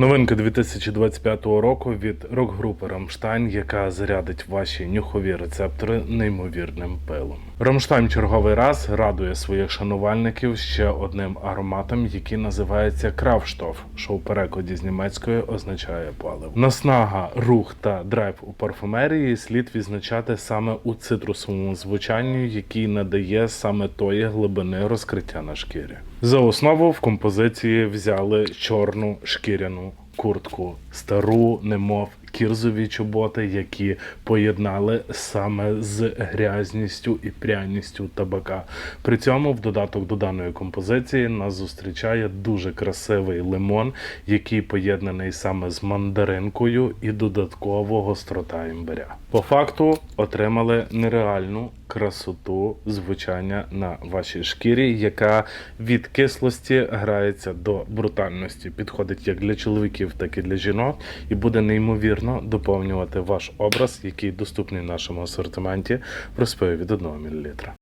Новинка 2025 року від рок-групи Рамштайн, яка зарядить ваші нюхові рецептори неймовірним пилом. Рамштайн черговий раз радує своїх шанувальників ще одним ароматом, який називається Кравштоф, що в перекладі з німецької означає паливо. Наснага, рух та драйв у парфумерії слід відзначати саме у цитрусовому звучанні, який надає саме тої глибини розкриття на шкірі. За основу в композиції взяли чорну шкіряну куртку, стару, немов кірзові чоботи, які поєднали саме з грязністю і пряністю табака. При цьому, в додаток до даної композиції, нас зустрічає дуже красивий лимон, який поєднаний саме з мандаринкою і додатково гострота імбиря. По факту отримали нереальну красоту звучання на вашій шкірі, яка від кислості грається до брутальності. Підходить як для чоловіків, так і для жінок, і буде неймовірно доповнювати ваш образ, який доступний в нашому асортименті в від 1 мл.